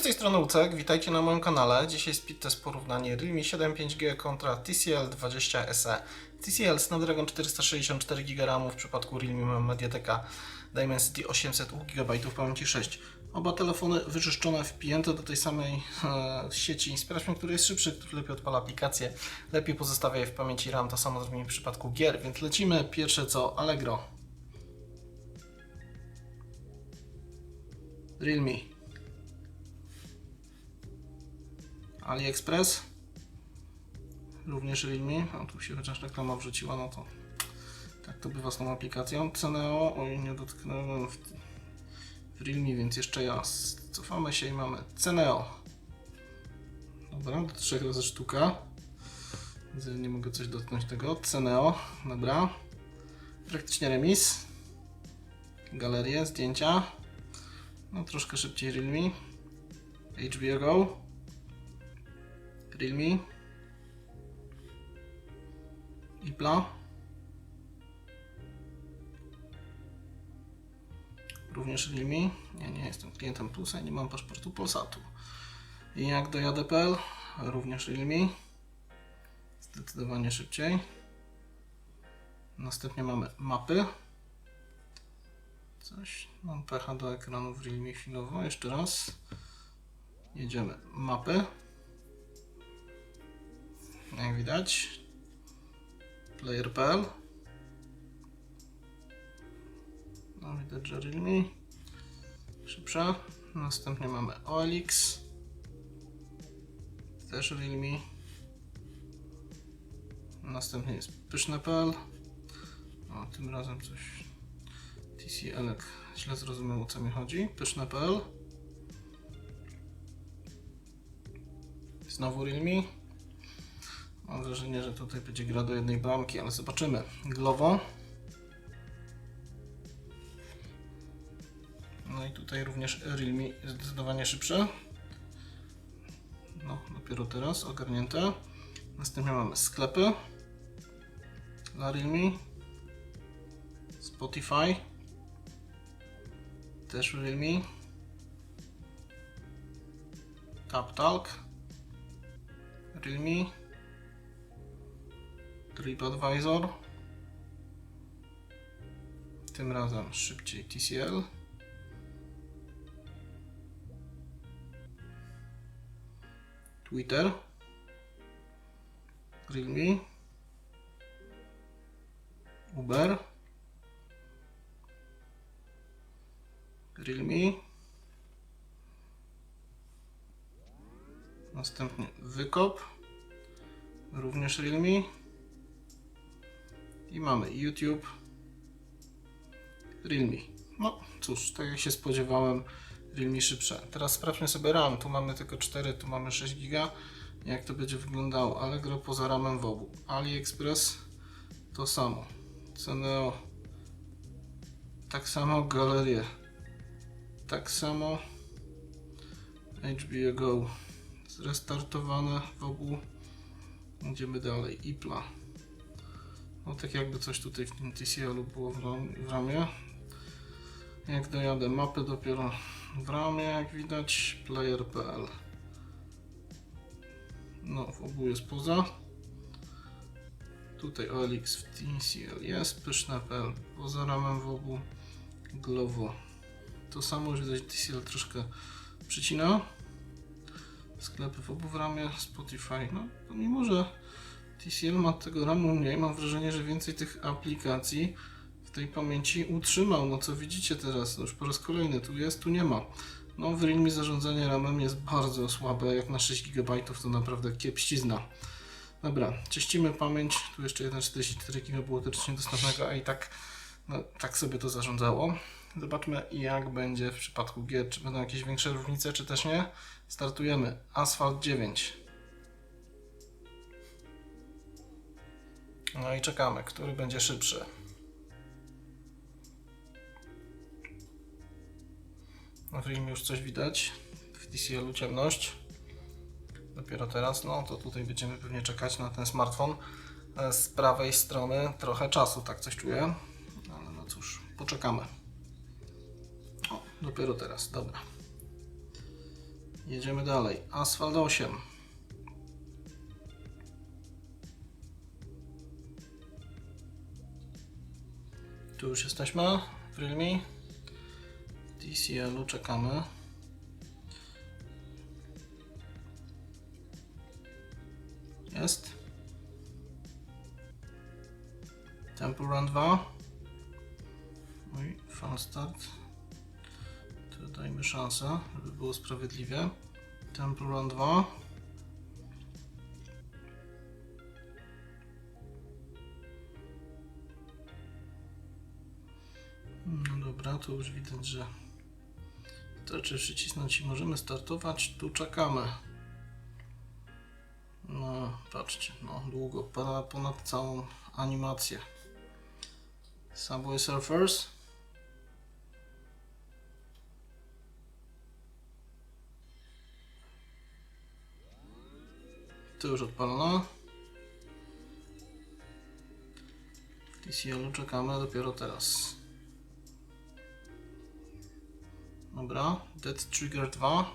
z tej strony Ucek, witajcie na moim kanale. Dzisiaj speed test porównanie Realme 7 5G kontra TCL 20 SE. TCL Snapdragon 464 GB, w przypadku Realme Mediateka Dimensity 800 GB pamięci 6. Oba telefony wyczyszczone, wpięte do tej samej e, sieci. Sprawdźmy, który jest szybszy, który lepiej odpala aplikację, lepiej pozostawia je w pamięci RAM. To samo zrobimy w przypadku gier, więc lecimy. Pierwsze co Allegro. Realme. AliExpress. Również Realme. A tu się chociaż reklama wrzuciła, no to tak to bywa z tą aplikacją. Ceneo, oj nie dotknąłem w, w Realme, więc jeszcze raz. Cofamy się i mamy Ceneo. Dobra, do trzech razy sztuka. Nie mogę coś dotknąć tego. Ceneo, dobra. Praktycznie remis. Galerie, zdjęcia. No troszkę szybciej Realme. HBO Go. Realme. Ipla. Również Realme. Nie, nie jestem klientem Plusa i nie mam paszportu Polsatu. I jak dojadę.pl, również Realme. Zdecydowanie szybciej. Następnie mamy mapy. Coś. Mam pecha do ekranu w Realme chwilowo. Jeszcze raz. Jedziemy. Mapy. Jak widać. Player.pl. No widać, że Realme. Szybsza. Następnie mamy OLX. Też Realme. Następnie jest pyszne.pl. O, tym razem coś TCL źle zrozumiał o co mi chodzi. Pyszne.pl. Znowu Realme. Mam wrażenie, że tutaj będzie gra do jednej bramki, ale zobaczymy. Glovo. No i tutaj również Realme zdecydowanie szybsze. No, dopiero teraz ogarnięte. Następnie mamy sklepy dla Realme. Spotify. Też Realme. TapTalk. Realme. TripAdvisor. Tym razem szybciej TCL. Twitter. Realme. Uber. Realme. Następnie Wykop. Również Realme. I mamy YouTube. Realme. No cóż, tak jak się spodziewałem, Realme szybsze. Teraz sprawdźmy sobie RAM. Tu mamy tylko 4, tu mamy 6 GB. Jak to będzie wyglądało? Allegro poza ramem w obu. AliExpress to samo. Ceneo tak samo. Galerie tak samo. HBO Go zrestartowane w obu. Idziemy dalej. Ipla. No tak jakby coś tutaj w tym TCL-u było w, ram, w ramie. Jak dojadę mapy dopiero w ramie, jak widać, player.pl. No, w obu jest poza. Tutaj OLX w TCL jest, pyszne.pl poza ramem w obu. Glovo. To samo już widać TCL troszkę przycina. Sklepy w obu w ramie, Spotify. No, mimo że TCL ma tego ramu mniej, mam wrażenie, że więcej tych aplikacji w tej pamięci utrzymał. No co widzicie teraz, no już po raz kolejny tu jest, tu nie ma. No w Realme zarządzanie ramem jest bardzo słabe, jak na 6 GB to naprawdę kiepścizna. Dobra, czyścimy pamięć, tu jeszcze 1,44 GB było teoretycznie dostępnego, a i tak, no, tak sobie to zarządzało. Zobaczmy jak będzie w przypadku gier, czy będą jakieś większe różnice, czy też nie. Startujemy. Asphalt 9. No i czekamy, który będzie szybszy. Realme już coś widać. W TCL-u ciemność. Dopiero teraz, no to tutaj będziemy pewnie czekać na ten smartfon. E, Z prawej strony trochę czasu, tak coś czuję. Ale no cóż, poczekamy. O, dopiero teraz, dobra. Jedziemy dalej. Asphalt 8. Tu już jesteśmy w Realme. TCL-u czekamy. Jest. Temple Run 2. Oj, fan start. To dajmy szansę, żeby było sprawiedliwie. Temple Run 2. to już widać, że wystarczy przycisnąć i możemy startować. Tu czekamy. No, patrzcie, no długo, ponad, całą animację. Subway Surfers. To już odpalone. W TCL-u czekamy dopiero teraz. Dobra, Dead Trigger 2.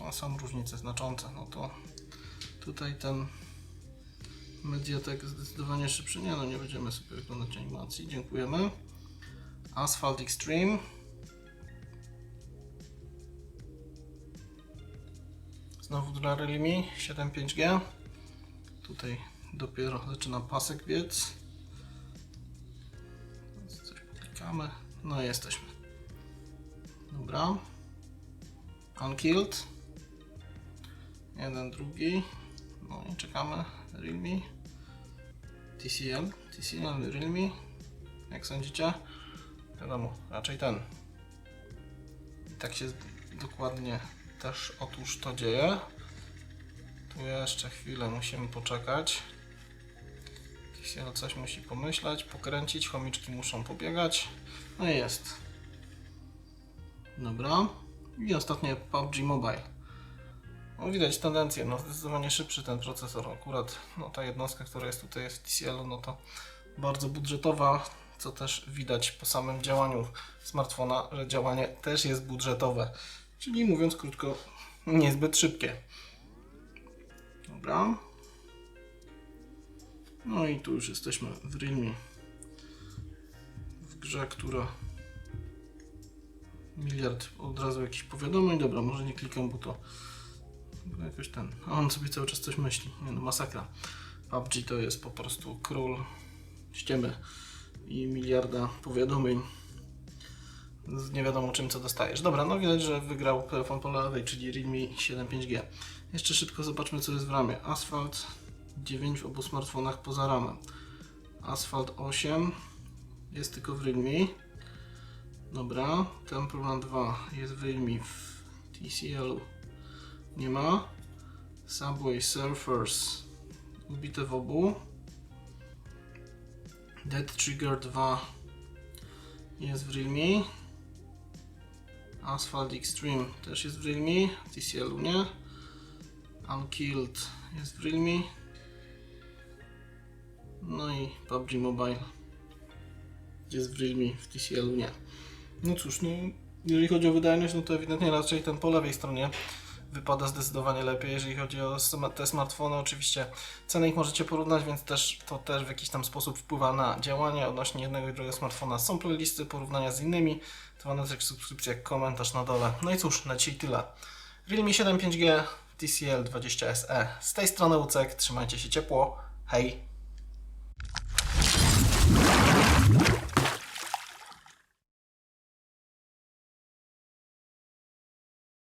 No, są różnice znaczące, no to tutaj ten Mediatek zdecydowanie szybszy. Nie no, nie będziemy sobie oglądać animacji. Dziękujemy. Asphalt Extreme. Znowu dla Realme 7.5G. Tutaj dopiero zaczyna pasek biec. Coś klikamy. No i jesteśmy. Dobra. Unkilled. Jeden, drugi. No i czekamy. Realme. TCL. TCL, Realme. Jak sądzicie? Wiadomo, raczej ten. I tak się dokładnie też otóż to dzieje. Tu jeszcze chwilę musimy poczekać. TCL coś musi pomyśleć, pokręcić, chomiczki muszą pobiegać. No i jest. Dobra. I ostatnie PUBG Mobile. No, widać tendencję, no zdecydowanie szybszy ten procesor. Akurat no, ta jednostka, która jest tutaj w TCL, no to bardzo budżetowa, co też widać po samym działaniu smartfona, że działanie też jest budżetowe. Czyli mówiąc krótko, niezbyt szybkie. Dobra. No i tu już jesteśmy w Realme. W grze, która miliard od razu jakichś powiadomień. Dobra, może nie klikam, bo to jakoś ten. A on sobie cały czas coś myśli. Nie no, masakra. PUBG to jest po prostu król ściemy i miliarda powiadomień nie wiadomo czym co dostajesz. Dobra, no widać, że wygrał telefon po lewej, czyli Realme 7.5G. Jeszcze szybko zobaczmy co jest w ramie. Asphalt 9 w obu smartfonach poza ramem. Asphalt 8 jest tylko w Realme. Dobra, Temple Run 2 jest w Realme w TCL-u nie ma. Subway Surfers ubite w obu. Dead Trigger 2 jest w Realme. Asphalt Extreme też jest w Realme. TCL-u nie. Unkilled jest w Realme. No i PUBG Mobile jest w Realme, w TCL-u nie. No cóż, no, jeżeli chodzi o wydajność, no to ewidentnie raczej ten po lewej stronie wypada zdecydowanie lepiej. Jeżeli chodzi o te smartfony, oczywiście ceny ich możecie porównać, więc też to też w jakiś tam sposób wpływa na działanie odnośnie jednego i drugiego smartfona. Są playlisty, porównania z innymi, dzwoneczek, subskrypcja, komentarz na dole. No i cóż, na dzisiaj tyle. Realme 7 5G, TCL 20 SE. Z tej strony Ucek, trzymajcie się ciepło, hej!